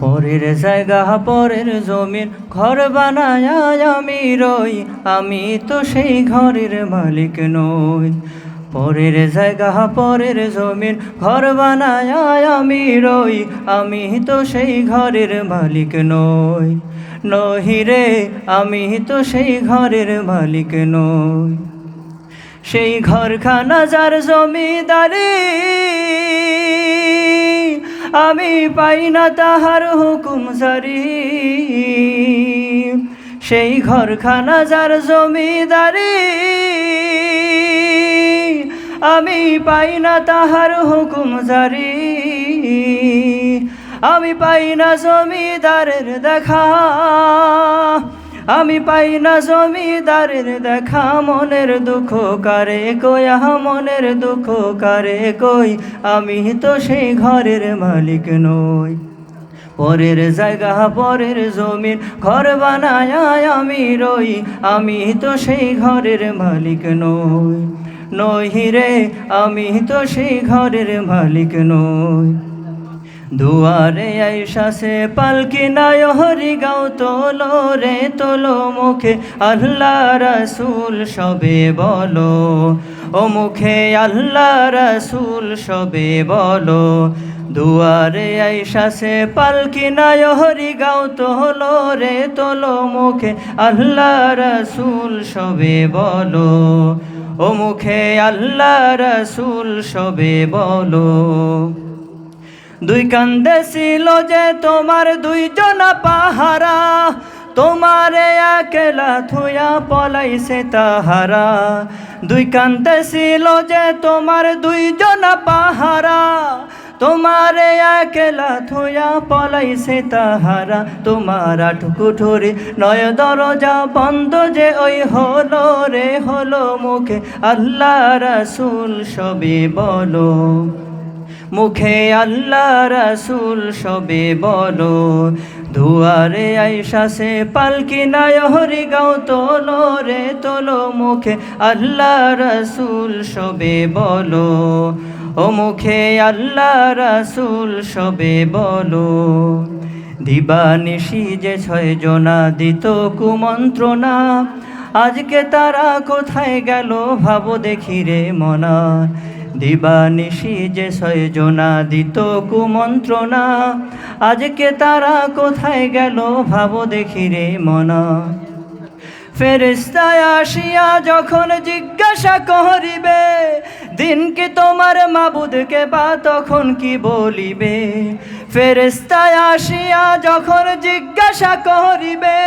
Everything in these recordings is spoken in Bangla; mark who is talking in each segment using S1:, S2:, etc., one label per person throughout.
S1: পরের জায়গা, পরের জমিন, ঘর বানায় আমি রই। আমি তো সেই ঘরের মালিক নই। পরের জায়গা, পরের জমিন, ঘর বানায় আমি রই। আমি তো সেই ঘরের মালিক নই। নহিরে আমি তো সেই ঘরের মালিক নই। সেই ঘরখানা যার জমিদারি আমি পাই না তাহার হুকুম জারি। সেই ঘরখানা যার জমিদারি, আমি পাই না তাহার হুকুম জারি। আমি পাই না জমিদারের দেখা আমি পাই না জমিদারের দেখা, মনের দুঃখ কারে কই? আহা, মনের দুঃখ কারে কই? আমি তো সেই ঘরের মালিক নই। পরের জায়গা, পরের জমিন, ঘর বানায় আমি রই। আমি তো সেই ঘরের মালিক নই। নই রে, আমি তো সেই ঘরের মালিক নই। দুয়ারে আইসাসে পালকি নায় হরি গাও তোলো রে, তোলো মুখে। আল্লাহ রসুল সবে বলো, ও মুখে আল্লাহ রসুল সবে বলো, দুয়ারে আইসাসে পালকি নায় হরি গাও তোলো রে, তোলো মুখে। আল্লাহ রসুল সবে বলো, ও মুখে আল্লাহ রসুল সবে বলো। দুই কান্দে ছিল যে তোমার দুইজন পাহারা, তোমারে একলা থুয়া পলাইছে তাহারা। দুই কান্দে ছিল যে তোমার দুইজন পাহারা, তোমারে একলা থুয়া পলাইছে তাহারা। তোমার আটকুঠুরি নয় দরজা বন্ধ যে ওই হলো রে, হলো মুখে। আল্লাহ রাসুল সবে বলো। মুখে আল্লাহ রাসুল সবে বলো, দুয়ারে আইসাসে পালকি নায় হরি গাও তোলো রে তোলো মুখে আল্লাহ রাসুল সবে বলো, ও মুখে আল্লাহ রাসুল সবে বলো। দিবানিশি যে ছয় জনা দিত কুমন্ত্রণা, আজকে তারা কোথায় গেল ভাবো দেখি রে মনা। দিবানিশি যে ছয়জনা দিত কুমন্ত্রণা। আজকে তারা কোথায় গেল ভাবো দেখি রে মনা। ফেরিস্তায় আসিয়া যখন জিজ্ঞাসা করিবে, দিন কি তোমার মাবুদকে বা তখন কি বলিবে? ফেরিস্তায় আসিয়া যখন জিজ্ঞাসা করিবে,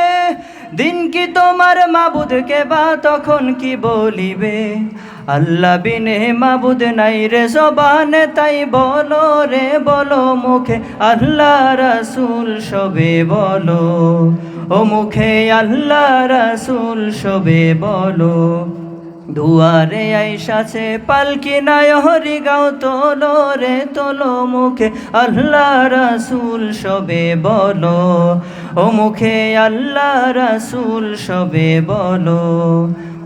S1: দিন কি তোমার মাবুদকে বা তখন কি বলিবে? আল্লাহ বিনে মাবুদ নাই রে জবানে, তাই বলো রে, বলো মুখে, আল্লাহ রাসুল সবে বলো। ও মুখে আল্লাহ রাসুল সবে বলো। দুয়ারে আইসাছে পালকি নাই হরি গাও তোলো রে, তোলো মুখে, আল্লাহ রাসুল সবে বলো। ও মুখে আল্লাহ রাসুল সবে বলো।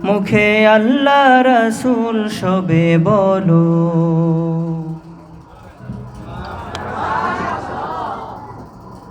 S1: মুখে আল্লাহ রসুল সবে বলো।